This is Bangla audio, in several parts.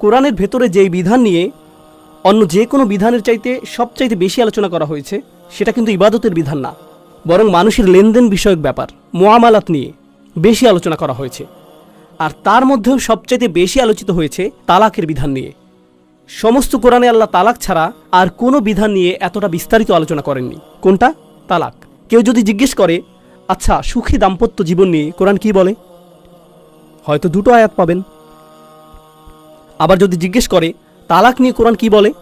কোরআনের ভেতরে যেই বিধান নিয়ে অন্য যে কোনো বিধানের চাইতে সবচাইতে বেশি আলোচনা করা হয়েছে, সেটা কিন্তু ইবাদতের বিধান না, বরং মানুষের লেনদেন বিষয়ক ব্যাপার, মোয়ামালাত নিয়ে বেশি আলোচনা করা হয়েছে। আর তার মধ্যেও সবচাইতে বেশি আলোচিত হয়েছে তালাকের বিধান নিয়ে। সমস্ত কোরআনে আল্লাহ তালাক ছাড়া আর কোনো বিধান নিয়ে এতটা বিস্তারিত আলোচনা করেননি। কোনটা? তালাক। কেউ যদি জিজ্ঞেস করে আচ্ছা সুখী দাম্পত্য জীবন নিয়ে কোরআন কি বলে? হয়তো দুটো আয়াত পাবেন। আবার যদি জিজ্ঞেস করে, তালাক নিয়ে কোরআন কি বলে?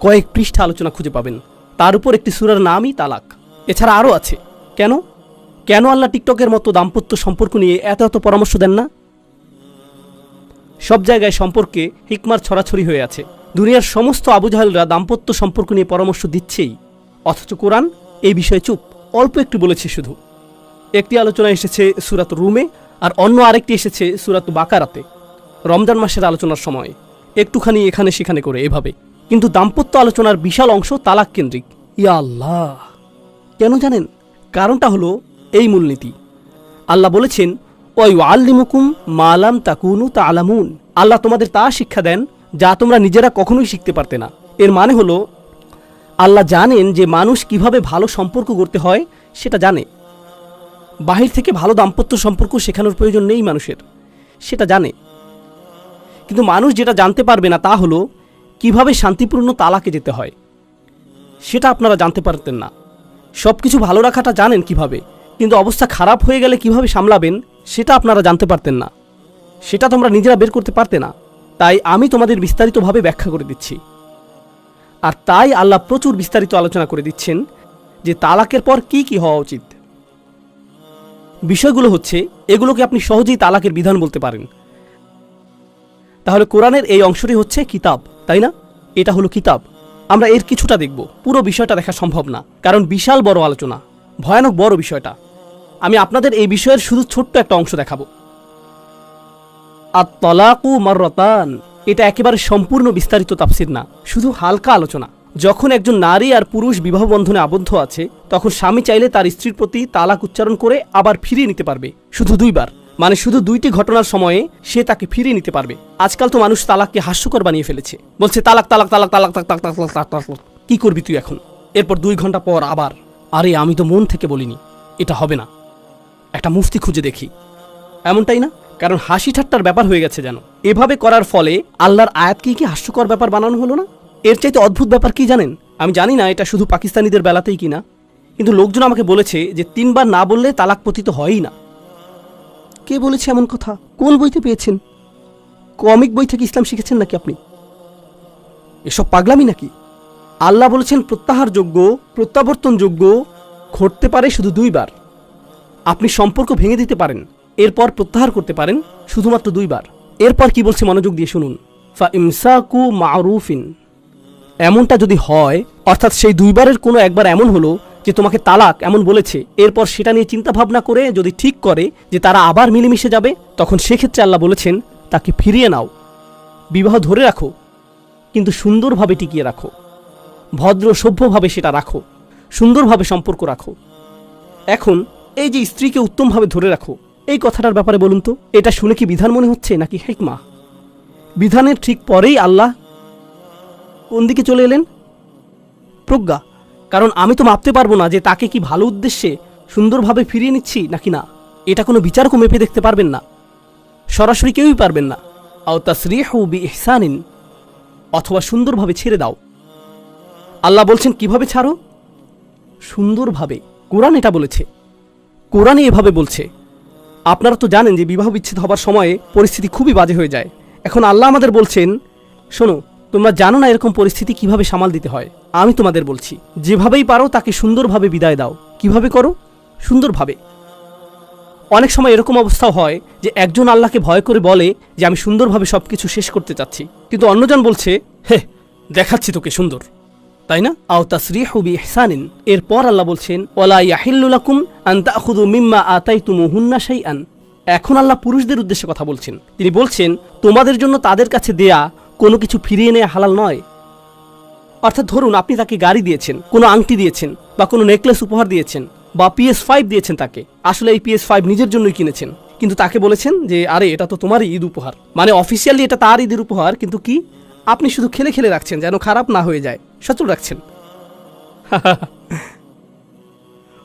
কয়েক পৃষ্ঠা আলোচনা খুঁজে পাবেন। তার উপর একটি সুরার নামই তালাক। এছাড়া আরও আছে। কেন? কেন আল্লাহ টিকটকের মতো দাম্পত্য সম্পর্ক নিয়ে এত এত পরামর্শ দেন না? সব জায়গায় সম্পর্কে হিকমার ছড়াছড়ি হয়ে আছে। দুনিয়ার সমস্ত আবুজাহালরা দাম্পত্য সম্পর্ক নিয়ে পরামর্শ দিচ্ছেই। অথচ কোরআন এই বিষয়ে চুপ। অল্প একটু বলেছে শুধু। একটি আলোচনা এসেছে সুরাত রুমে, আর অন্য আরেকটি এসেছে সুরাত বাকারাতে। রমজান মাসের আলোচনার সময়। একটুখানি এখানে সেখানে করে এভাবে। কিন্তু দাম্পত্য আলোচনার বিশাল অংশ তালাক কেন্দ্রিক ইয়া আল্লাহ। কেন জানেন? কারণটা হলো এই মূলনীতি। আল্লাহ বলেছেন ওই আল্লিমুকুম মালাম তাকুনু তা আলামুন আল্লাহ তোমাদের তা শিক্ষা দেন, যা তোমরা নিজেরা কখনোই শিখতে পারতে না। এর মানে হলো, আল্লাহ জানেন যে মানুষ কীভাবে ভালো সম্পর্ক করতে হয়, সেটা জানে। বাহির থেকে ভালো দাম্পত্য সম্পর্ক শেখানোর প্রয়োজন নেই মানুষের। সেটা জানে। কিন্তু মানুষ যেটা জানতে পারবে না তা হলো, কীভাবে শান্তিপূর্ণ তালাকে যেতে হয়। সেটা আপনারা জানতে পারতেন না। সব কিছু ভালো রাখাটা জানেন কীভাবে, কিন্তু অবস্থা খারাপ হয়ে গেলে কীভাবে সামলাবেন, সেটা আপনারা জানতে পারতেন না। সেটা তোমরা নিজেরা বের করতে পারতে না। তাই আমি তোমাদের বিস্তারিতভাবে ব্যাখ্যা করে দিচ্ছি। আর তাই আল্লাহ প্রচুর বিস্তারিত আলোচনা করে দিচ্ছেন যে তালাকের পর কি কি হওয়া উচিত। বিষয়গুলো হচ্ছে, এগুলোকে আপনি সহজেই তালাকের বিধান বলতে পারেন। তাহলে কোরআনের এই অংশটি হচ্ছে কিতাব, তাই না? এটা হলো কিতাব। আমরা এর কিছুটা দেখব। পুরো বিষয়টা দেখা সম্ভব না, কারণ বিশাল বড় আলোচনা। ভয়ানক বড় বিষয়টা। আমি আপনাদের এই বিষয়ের শুধু ছোট্ট একটা অংশ দেখাবো। আর তলাকু মাররতান। এটা একেবারে সম্পূর্ণ বিস্তারিত তাফসির না, শুধু হালকা আলোচনা। যখন একজন নারী আর পুরুষ বিবাহ বন্ধনে আবদ্ধ আছে, তখন স্বামী চাইলে তার স্ত্রীর প্রতি তালাক উচ্চারণ করে আবার ফিরিয়ে নিতে পারবে, শুধু দুইবার। মানে শুধু দুইটি ঘটনার সময়ে সে তাকে ফিরিয়ে নিতে পারবে। আজকাল তো মানুষ তালাককে হাস্যকর বানিয়ে ফেলেছে। বলছে, তালাক তালাক তালাক তালাক তাক তালাক তালাক কি করবি তুই এখন? এরপর দুই ঘণ্টা পর আবার, আরে, আমি তো মন থেকে বলিনি, এটা হবে না। একটা মুফতি খুঁজে দেখি। এমনটাই না? কারণ হাসি ঠাট্টার ব্যাপার হয়ে গেছে যেন। এভাবে করার ফলে আল্লাহর আয়াতকে কি হাস্যকর ব্যাপার বানানো হলো না? এর চাইতে অদ্ভুত ব্যাপার কি জানেন? আমি জানি না, এটা শুধু পাকিস্তানিদের বেলাতেই কিনা কিন্তু লোকজন আমাকে বলেছে যে, তিনবার না বললে তালাক পতিত হয়ই না। কে বলেছে এমন কথা? কোন বইতে পেয়েছেন? কমিক বই থেকে ইসলাম শিখেছেন নাকি আপনি? এসব পাগলামি নাকি? আল্লাহ বলেছেন প্রত্যাহারযোগ্য প্রত্যাবর্তনযোগ্য ঘটতে পারে শুধু দুইবার। আপনি সম্পর্ক ভেঙে দিতে পারেন, এরপর প্রত্যাহার করতে পারেন শুধুমাত্র দুইবার। এরপর কি বলছে মনোযোগ দিয়ে শুনুন। ফা ইমসাকু মারুফিন। এমনটা যদি হয়, অর্থাৎ সেই দুইবারের কোনো একবার এমন হলো যে তোমাকে তালাক এমন বলেছে। এরপর সেটা নিয়ে চিন্তা ভাবনা করে যদি ঠিক করে যে তারা আবার মিলেমিশে যাবে, তখন সেক্ষেত্রে আল্লাহ বলেছেন, তাকে ফিরিয়ে নাও। বিবাহ ধরে রাখো, কিন্তু সুন্দরভাবে টিকিয়ে রাখো। ভদ্র, সভ্যভাবে সেটা রাখো। সুন্দরভাবে সম্পর্ক রাখো। এখন এই যে স্ত্রীকে উত্তমভাবে ধরে রাখো, এই কথাটার ব্যাপারে বলুন তো, এটা শুনে কি বিধান মনে হচ্ছে নাকি হেকমা? বিধানের ঠিক পরেই আল্লাহ কোন দিকে চলে এলেন? প্রজ্ঞা। কারণ আমি তো মাপতে পারব না যে তাকে কি ভালো উদ্দেশ্যে সুন্দরভাবে ফিরিয়ে নিচ্ছি নাকি না। এটা কোনো বিচারকও মেপে দেখতে পারবেন না। সরাসরি কেউই পারবেন না। আও তাসরিহু বি ইহসানিন অথবা সুন্দরভাবে ছেড়ে দাও। আল্লাহ বলছেন, কীভাবে ছাড়ো? সুন্দরভাবে। কোরআন এটা বলেছে। কোরআনে এভাবে বলছে। আপনারা তো জানেন যে বিবাহ বিচ্ছেদ হবার সময়ে পরিস্থিতি খুবই বাজে হয়ে যায়। এখন আল্লাহ আমাদের বলছেন, শোনো তোমরা জানো না এরকম পরিস্থিতি কীভাবে সামাল দিতে হয়? আমি তোমাদের বলছি, যেভাবেই পারো তাকে সুন্দরভাবে বিদায় দাও। কীভাবে করো? সুন্দরভাবে। অনেক সময় এরকম অবস্থাও হয় যে একজন আল্লাহকে ভয় করে বলে যে আমি সুন্দরভাবে সব কিছু শেষ করতে চাচ্ছি। কিন্তু অন্যজন বলছে, হে, দেখাচ্ছি তোকে সুন্দর। তাই না? আও তাসরিহু হুবি ইহসানিন এরপর আল্লাহ বলছেন, ওয়ালা ইয়াহিল্লু লাকুম আন তাখুযু মিম্মা আতাইতুমুহুন্না শাইআন। এখন আল্লাহ পুরুষদের উদ্দেশ্যে কথা বলছেন। তিনি বলছেন, তোমাদের জন্য তাদের কাছে দেয়া কোনো কিছু ফিরিয়ে নেওয়া হালাল নয়। অর্থাৎ ধরুন আপনি তাকে গাড়ি দিয়েছেন, কোনো আংটি দিয়েছেন, বা কোনো নেকলেস উপহার দিয়েছেন, বা পিএস ফাইভ দিয়েছেন তাকে। আসলে এই পিএস ফাইভ নিজের জন্যই কিনেছেন, কিন্তু তাকে বলেছেন যে, আরে, এটা তো তোমারই ঈদ উপহার। মানে অফিসিয়ালি এটা তার ঈদের উপহার, কিন্তু কি? আপনি শুধু খেলে খেলে রাখছেন, যেন খারাপ না হয়ে যায়। সচল রাখছেন।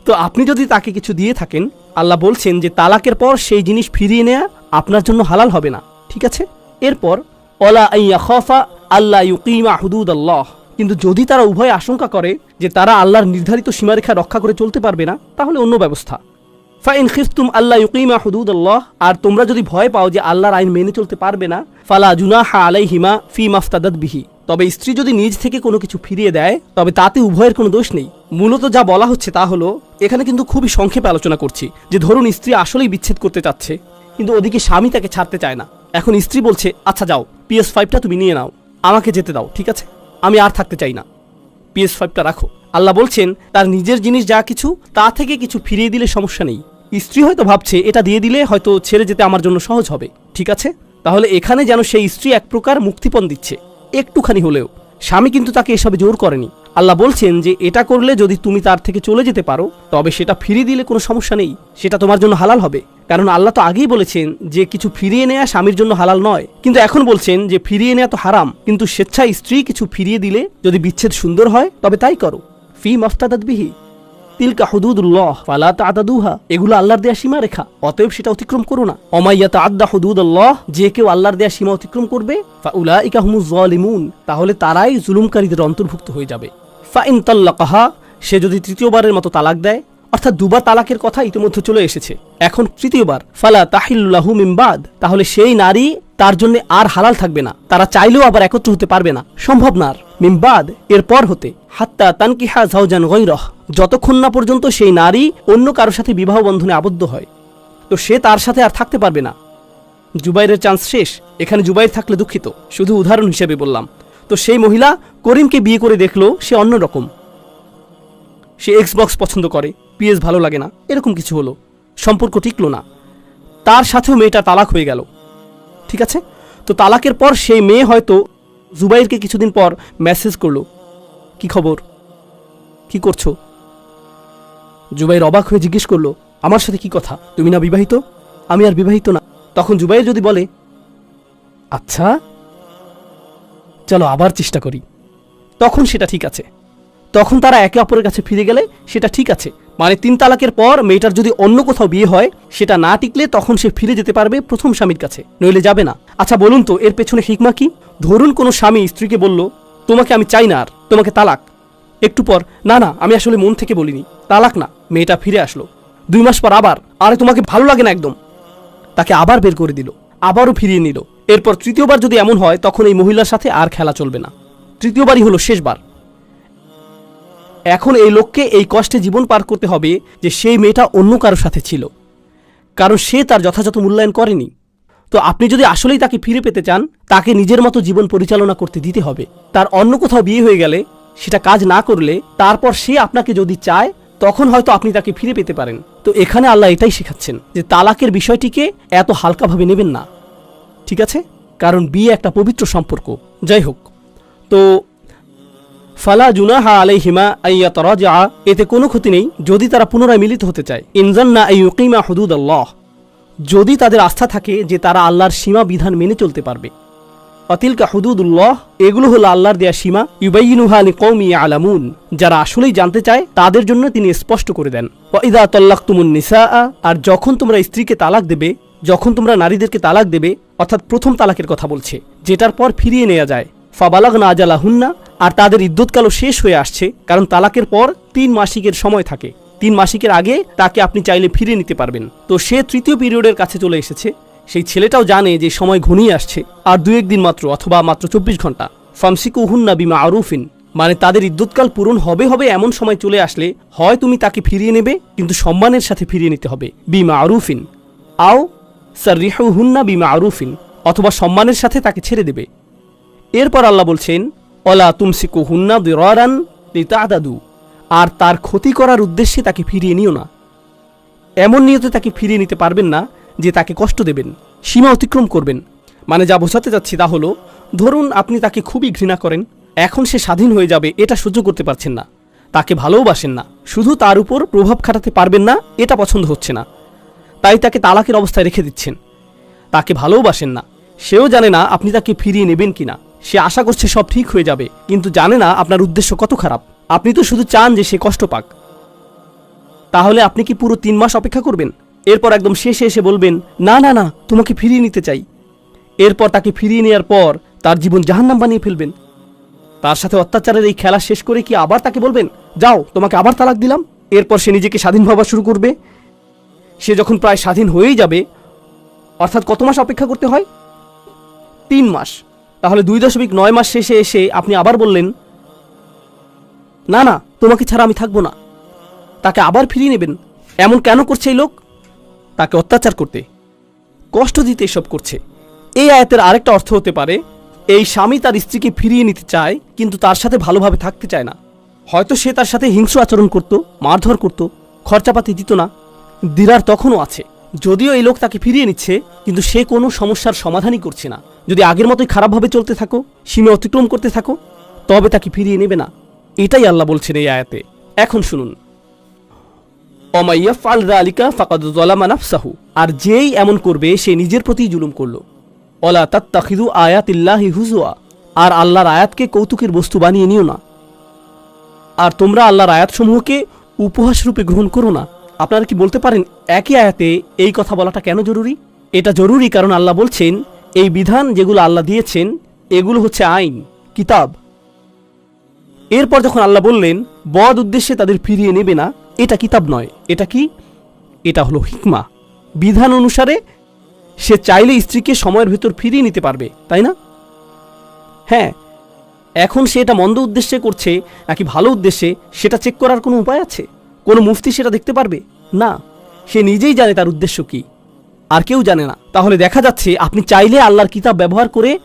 তো আপনি যদি তাকে কিছু দিয়ে থাকেন, আল্লাহ বলছেন যে, তালাকের পর সেই জিনিস ফিরিয়ে নেওয়া আপনার জন্য হালাল হবে না। ঠিক আছে? এরপর অলা আইয়া আল্লাহ ইউকিমা হুদুদ আল্লাহ কিন্তু যদি তারা উভয় আশঙ্কা করে যে তারা আল্লাহর নির্ধারিত সীমারেখা রক্ষা করে চলতে পারবে না, তাহলে অন্য ব্যবস্থা। ফাইন খিস্তুম আল্লাহ ইউকিমা হুদুদ আল্লাহ আর তোমরা যদি ভয় পাও যে আল্লাহর আইন মেনে চলতে পারবে না, ফালা জুনাহা আলাইহিমা ফি মাফতাদাত বিহি। তবে স্ত্রী যদি নিজ থেকে কোনো কিছু ফিরিয়ে দেয়, তবে তাতে উভয়ের কোনো দোষ নেই। মূলত যা বলা হচ্ছে তা হলো, এখানে কিন্তু খুবই সংক্ষেপে আলোচনা করছি, যে ধরুন স্ত্রী আসলেই বিচ্ছেদ করতে চাচ্ছে, কিন্তু ওদিকে স্বামী তাকে ছাড়তে চায় না। এখন স্ত্রী বলছে আচ্ছা যাও পিএস ফাইভটা তুমি নিয়ে নাও, আমাকে যেতে দাও, ঠিক আছে? আমি আর থাকতে চাই না। পিএস ফাইভটা রাখো। আল্লাহ বলছেন, তার নিজের জিনিস যা কিছু, তা থেকে কিছু ফিরিয়ে দিলে সমস্যা নেই। স্ত্রী হয়তো ভাবছে, এটা দিয়ে দিলে হয়তো ছেড়ে যেতে আমার জন্য সহজ হবে, ঠিক আছে? তাহলে এখানে যেন সেই স্ত্রী এক প্রকার মুক্তিপণ দিচ্ছে, একটুখানি হলেও। স্বামী কিন্তু তাকে এসবে জোর করেনি। আল্লাহ বলছেন যে, এটা করলে যদি তুমি তার থেকে চলে যেতে পারো, তবে সেটা ফিরিয়ে দিলে কোনো সমস্যা নেই, সেটা তোমার জন্য হালাল হবে। কারণ আল্লাহ তো আগেই বলেছেন যে কিছু ফিরিয়ে নেওয়া স্বামীর জন্য হালাল নয়। কিন্তু এখন বলছেন যে ফিরিয়ে নেওয়া তো হারাম, কিন্তু স্বেচ্ছায় স্ত্রী কিছু ফিরিয়ে দিলে যদি বিচ্ছেদ সুন্দর হয়, তবে তাই করো। ফি মফতাদাত বিহি। তিলকা হুদুদুল্লাহ, ফালা তা তাদাদুহা এগুলো আল্লাহর দেয়া সীমা রেখা অতএব সেটা অতিক্রম করো না। অমাইয়া তাআদ্দা হুদুদাল্লাহ, যে কেউ আল্লাহর দেয়া সীমা অতিক্রম করবে, ফা উলাইকা হুমুজ জালিমুন তাহলে তারাই জুলুমকারীদের অন্তর্ভুক্ত হয়ে যাবে। ফা ইন সে যদি তৃতীয়বারের মতো তালাক দেয় অর্থাৎ দুবার তালাকের কথা ইতিমধ্যে চলে এসেছে। এখন তৃতীয়বার, ফালা তাহিল্লাহু মিমবাদ তাহলে সেই নারী তার জন্য আর হালাল থাকবে না। তারা চাইলেও আবার একত্র হতে পারবে না। সম্ভব না মিমবাদ এরপর হতে, হাত্তা তানকিহা জাউজান গৈরহ, যতক্ষণ না পর্যন্ত সেই নারী অন্য কারোর সাথে বিবাহ বন্ধনে আবদ্ধ হয়। তো সে তার সাথে আর থাকতে পারবে না। জুবাইরের চান্স শেষ, এখানে জুবাইর থাকলে দুঃখিত, শুধু উদাহরণ হিসেবে বললাম। তো সেই মহিলা করিমকে বিয়ে করে দেখল, সে অন্যরকম। সে এক্সবক্স পছন্দ করে। পিএস ভালো লাগে না, এরকম কিছু হলো। সম্পর্ক টিকলো না। তার সাথেও মেয়েটা তালাক হয়ে গেল। ঠিক আছে? তো তালাকের পর সেই মেয়ে হয়তো জুবাইরকে কিছুদিন পর মেসেজ করল। কি খবর? কি করছ? জুবাইর অবাক হয়ে জিজ্ঞেস করল, আমার সাথে কি কথা? তুমি না বিবাহিত? আমি আর বিবাহিত না। তখন জুবাইর যদি বলে আচ্ছা চলো আবার চেষ্টা করি। তখন সেটা ঠিক আছে। তখন তারা একে অপরের কাছে ফিরে গেলে সেটা ঠিক আছে। মানে তিন তালাকের পর মেয়েটার যদি অন্য কোথাও বিয়ে হয়, সেটা না টিকলে তখন সে ফিরে যেতে পারবে প্রথম স্বামীর কাছে, নইলে যাবে না। আচ্ছা বলুন তো, এর পেছনে হিকমা কি? ধরুন কোনো স্বামী স্ত্রীকে বলল, তোমাকে আমি চাই না আর, তোমাকে তালাক। একটু পর, না না, আমি আসলে মন থেকে বলিনি, তালাক না। মেয়েটা ফিরে আসলো। দুই মাস পর আবার, আরে, তোমাকে ভালো লাগে না একদম। তাকে আবার বের করে দিল, আবারও ফিরিয়ে নিল। এরপর তৃতীয়বার যদি এমন হয়, তখন এই মহিলার সাথে আর খেলা চলবে না। তৃতীয়বারই হলো শেষবার। এখন এই লোককে এই কষ্টে জীবন পার করতে হবে যে সেই মেয়েটা অন্য কারোর সাথে ছিল। কারণ সে তার যথাযথ মূল্যায়ন করেনি। তো আপনি যদি আসলেই তাকে ফিরে পেতে চান, তাকে নিজের মতো জীবন পরিচালনা করতে দিতে হবে। তার অন্য কোথাও বিয়ে হয়ে গেলে, সেটা কাজ না করলে, তারপর সে আপনাকে যদি চায়, তখন হয়তো আপনি তাকে ফিরে পেতে পারেন। তো এখানে আল্লাহ এটাই শেখাচ্ছেন যে তালাকের বিষয়টিকে এত হালকাভাবে নেবেন না। ঠিক আছে? কারণ বিয়ে একটা পবিত্র সম্পর্ক। যাই হোক। তো ফালা জুনাহা আলাইহিমা আইয়া তরাজা এতে কোনো ক্ষতি নেই যদি তারা পুনরায় মিলিত হতে চায়। ইনজান না ইনজান্না আইয়ুকিমা হুদুদ আল্লাহ যদি তাদের আস্থা থাকে যে তারা আল্লাহর সীমা বিধান মেনে চলতে পারবে। অতিলকা হুদুদুল্লাহ, এগুলো হলো আল্লাহর দেয়া সীমা। ইউবাইনুহা কৌমি আলামুন যারা আসলেই জানতে চায়, তাদের জন্য তিনি স্পষ্ট করে দেন। ইদা তল্লাক তুমুন নিসা আর যখন তোমরা স্ত্রীকে তালাক দেবে, যখন তোমরা নারীদেরকে তালাক দেবে, অর্থাৎ প্রথম তালাকের কথা বলছে, যেটার পর ফিরিয়ে নেওয়া যায়। ফাবালাগ না আজালা হুন্না আর তাদের ইদ্যুৎকালও শেষ হয়ে আসছে, কারণ তালাকের পর তিন মাসিকের সময় থাকে। তিন মাসিকের আগে তাকে আপনি চাইলে ফিরিয়ে নিতে পারবেন। তো সে তৃতীয় পিরিয়ডের কাছে চলে এসেছে। সেই ছেলেটাও জানে যে সময় ঘনিয়ে আসছে, আর দু একদিন মাত্র অথবা মাত্র চব্বিশ ঘণ্টা। ফামসিকু হুন্না বিমা আরুফিন মানে তাদের ইদ্যুৎকাল পূরণ হবে হবে এমন সময় চলে আসলে হয় তুমি তাকে ফিরিয়ে নেবে, কিন্তু সম্মানের সাথে ফিরিয়ে নিতে হবে। বিমা আরুফিন, আও স্যার সারিহু হুন্না বিমা আরুফিন, অথবা সম্মানের সাথে তাকে ছেড়ে দেবে। এরপর আল্লাহ বলছেন অলা তুমসিকু হুন্না দিরান লিতাদাদু। আর তার ক্ষতি করার উদ্দেশ্যে তাকে ফিরিয়ে নিও না। এমন নিয়তে তাকে ফিরিয়ে নিতে পারবেন না যে তাকে কষ্ট দেবেন, সীমা অতিক্রম করবেন। মানে যা বোঝাতে যাচ্ছি তা হলো, ধরুন আপনি তাকে খুবই ঘৃণা করেন, এখন সে স্বাধীন হয়ে যাবে, এটা সহ্য করতে পারছেন না। তাকে ভালোবাসেন না, শুধু তার উপর প্রভাব খাটাতে পারবেন না, এটা পছন্দ হচ্ছে না। তাই তাকে তালাকের অবস্থায় রেখে দিচ্ছেন। তাকে ভালোবাসেন না, সেও জানে না আপনি তাকে ফিরিয়ে নেবেন কিনা। সে আশা করছে সব ঠিক হয়ে যাবে, কিন্তু জানে না আপনার উদ্দেশ্য কত খারাপ। আপনি তো শুধু চান যে সে কষ্ট পাক। তাহলে আপনি কি পুরো তিন মাস অপেক্ষা করবেন? এরপর একদম শেষে এসে বলবেন, না না না, তোমাকে ফিরিয়ে নিতে চাই। এরপর তাকে ফিরিয়ে নেওয়ার পর তার জীবন জাহান্নাম বানিয়ে ফেলবেন। তার সাথে অত্যাচারের এই খেলা শেষ করে কি আবার তাকে বলবেন, যাও, তোমাকে আবার তালাক দিলাম এরপর সে নিজেকে স্বাধীন ভাবা শুরু করবে। সে যখন প্রায় স্বাধীন হয়েই যাবে, অর্থাৎ কত মাস অপেক্ষা করতে হয়? তিন মাস। তাহলে দুই দশমিক নয় মাস শেষে এসে আপনি আবার বললেন, না না, তোমাকে ছাড়া আমি থাকব না। তাকে আবার ফিরিয়ে নেবেন। এমন কেন করছে এই লোক? তাকে অত্যাচার করতে, কষ্ট দিতে এসব করছে। এই আয়াতের আরেকটা অর্থ হতে পারে, এই স্বামী তার স্ত্রীকে ফিরিয়ে নিতে চায়, কিন্তু তার সাথে ভালোভাবে থাকতে চায় না। হয়তো সে তার সাথে হিংস্র আচরণ করত, মারধর করত, খরচাপাতি দিত না। দিরার তখনও আছে। যদিও এই লোক তাকে ফিরিয়ে নিচ্ছে, কিন্তু সে কোনো সমস্যার সমাধানই করছে না। যদি আগের মতোই খারাপভাবে চলতে থাকো, সীমা অতিক্রম করতে থাকো, তবে তাকে ফিরিয়ে নেবে না। এটাই আল্লাহ বলছেন এই আয়াতে। এখন শুনুন। অমাইয়াফাল আলিকা ফাকাদ নাফসাহু। আর যেই এমন করবে, সে নিজের প্রতি জুলুম করল। অলা তাত্তাখিদু আয়াতিল্লাহি হুজুয়া আর আল্লাহর আয়াতকে কৌতুকের বস্তু বানিয়ে নিও না। আর তোমরা আল্লাহর আয়াতসমূহকে উপহাস রূপে গ্রহণ করো না। আপনারা কি বলতে পারেন, একই আয়াতে এই কথা বলাটা কেন জরুরি? এটা জরুরি কারণ আল্লাহ বলছেন এই বিধান যেগুলো আল্লাহ দিয়েছেন, এগুলো হচ্ছে আইন, কিতাব। এরপর যখন আল্লাহ বললেন, বদ উদ্দেশ্যে তাদের ফিরিয়ে নেবে না, এটা কিতাব নয়, এটা কি? এটা হলো হিকমা। বিধান অনুসারে সে চাইলে স্ত্রীকে সময়ের ভেতর ফিরিয়ে নিতে পারবে, তাই না? হ্যাঁ এখন সে এটা মন্দ উদ্দেশ্যে করছে নাকি ভালো উদ্দেশ্যে, সেটা চেক করার কোনো উপায় আছে? কোনো মুফতি সেটা দেখতে পারবে? না, সে নিজেই জানে তার উদ্দেশ্য কি। আর কেউ জানে না। তাহলে দেখা যাচ্ছে আপনি চাইলে আল্লাহর কিতাব ব্যবহার করে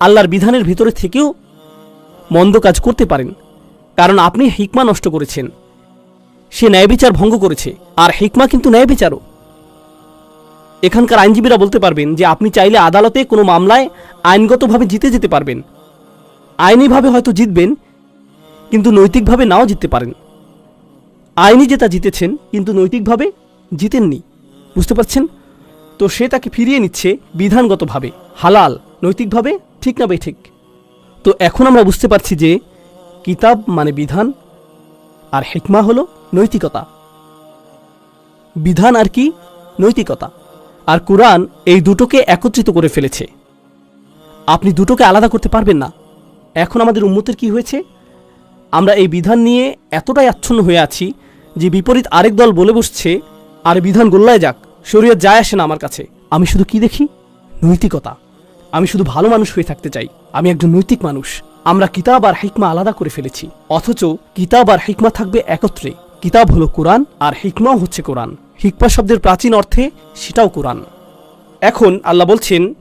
আল্লাহর বিধানের ভিতরে থেকেও মন্দ কাজ করতে পারেন। কারণ আপনি হিকমা নষ্ট করেছেন। সে ন্যায় বিচার ভঙ্গ করেছে। আর হিকমা কিন্তু ন্যায় বিচারও। এখানকার আইনজীবীরা বলতে পারবেন যে আপনি চাইলে আদালতে কোনো মামলায় আইনগতভাবে জিতে যেতে পারবেন। আইনিভাবে হয়তো জিতবেন, কিন্তু নৈতিকভাবে নাও জিততে পারেন। আইনি জেতা জিতেছেন, কিন্তু নৈতিকভাবে জিতেননি। বুঝতে পারছেন? তো সে তাকে ফিরিয়ে নিচ্ছে বিধানগতভাবে, হালাল, নৈতিকভাবে, ঠিক না ঠিক তো এখন আমরা বুঝতে পারছি যে কিতাব মানে বিধান, আর হেকমা হলো নৈতিকতা। বিধান আর কি? নৈতিকতা। আর কোরআন এই দুটোকে একত্রিত করে ফেলেছে। আপনি দুটোকে আলাদা করতে পারবেন না। এখন আমাদের উন্মতের কি হয়েছে? আমরা এই বিধান নিয়ে এতটাই আচ্ছন্ন হয়ে আছি যে বিপরীত আরেক দল বলে বসছে, আর বিধান গোল্লায় যাক। শরীয়ত যায় আসে না আমার কাছে। আমি শুধু কি দেখি? নৈতিকতা। আমি শুধু ভালো মানুষ হয়ে থাকতে চাই। আমি একজন নৈতিক মানুষ। আমরা কিতাব আর হিকমা আলাদা করে ফেলেছি। অথচ কিতাব আর হিকমা থাকবে একত্রে। কিতাব হলো কোরআন আর হিকমাও হচ্ছে কোরআন। হিকমা শব্দের প্রাচীন অর্থে সেটাও কোরআন। এখন আল্লাহ বলছেন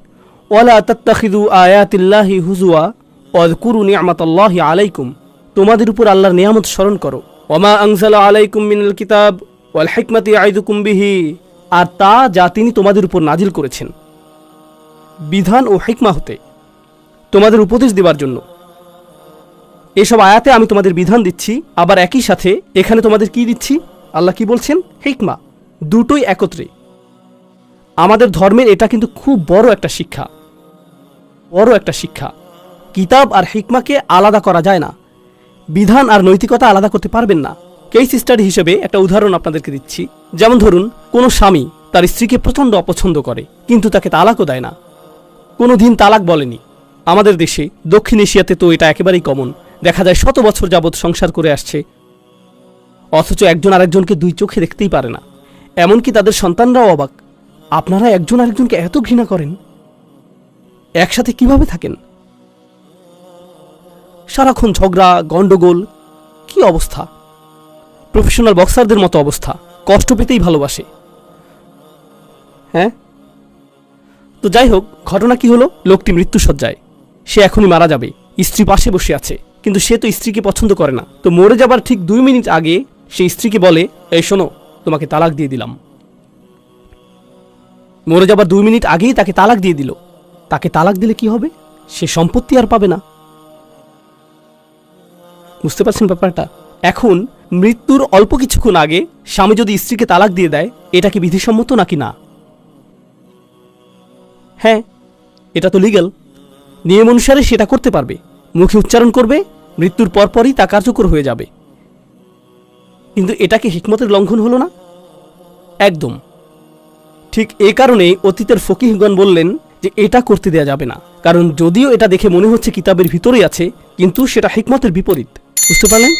আয়াতিল্লাহি হুজুয়া আলাইকুম। তোমাদের উপর আল্লাহর নিয়ামত স্মরণ করো। ওমা আনজালা আলাইকুম মিনাল কিতাব আর তা যা তিনি তোমাদের উপর নাজিল করেছেন। বিধান ও হিকমা হতে তোমাদের উপদেশ দেবার জন্য। এসব আয়াতে আমি তোমাদের বিধান দিচ্ছি, আবার একই সাথে এখানে তোমাদের কি দিচ্ছি? আল্লাহ কি বলছেন? হিকমা, দুটোই একত্রে। আমাদের ধর্মের এটা কিন্তু খুব বড় একটা শিক্ষা। বড় একটা শিক্ষা। কিতাব আর হিকমাকে আলাদা করা যায় না। বিধান আর নৈতিকতা আলাদা করতে পারবেন না। কেস স্টাডি হিসেবে একটা উদাহরণ আপনাদেরকে দিচ্ছি। যেমন ধরুন কোনো স্বামী তার স্ত্রীকে প্রচণ্ড অপছন্দ করে, কিন্তু তাকে তালাকও দেয় না। কোনো দিন তালাক বলেনি। আমাদের দেশে দক্ষিণ এশিয়াতে তো এটা একেবারেই কমন দেখা যায় শত বছর যাবৎ সংসার করে আসছে। অথচ একজন আরেকজনকে দুই চোখে দেখতেই পারে না। এমনকি তাদের সন্তানরাও অবাক। আপনারা একজন আরেকজনকে এত ঘৃণা করেন? একসাথে কীভাবে থাকেন? সারাক্ষণ ঝগড়া গন্ডগোল কি অবস্থা? প্রফেশনাল বক্সারদের মতো অবস্থা। কষ্ট পেতেই ভালোবাসে। হ্যাঁ? তো যাই হোক ঘটনা কি হলো? লোকটি মৃত্যুসজ্জায় সে এখনই মারা যাবে। স্ত্রী পাশে বসে আছে। কিন্তু সে তো স্ত্রীকে পছন্দ করে না। তো মরে যাবার ঠিক দুই মিনিট আগে সে স্ত্রীকে বলে, এই শোনো, তোমাকে তালাক দিয়ে দিলাম। মরে যাবার দুই মিনিট আগেই তাকে তালাক দিয়ে দিল। তাকে তালাক দিলে কি হবে? সে সম্পত্তি আর পাবে না। বুঝতে পারছেন ব্যাপারটা? এখন মৃত্যুর অল্প কিছুক্ষণ আগে স্বামী যদি স্ত্রীকে তালাক দিয়ে দেয়, এটা কি বিধিসম্মত নাকি না? হ্যাঁ এটা তো লিগ্যাল নিয়ম অনুসারে সেটা করতে পারবে। মুখে উচ্চারণ করবে, মৃত্যুর পরপরই তা কার্যকর হয়ে যাবে। কিন্তু এটাকে হিকমতের লঙ্ঘন হলো না? একদম। ঠিক এ কারণেই অতীতের ফকিহগণ বললেন যে এটা করতে দেয়া যাবে না। কারণ যদিও এটা দেখে মনে হচ্ছে কিতাবের ভিতরেই আছে, কিন্তু সেটা হিকমতের বিপরীত। বুঝতে পারলেন?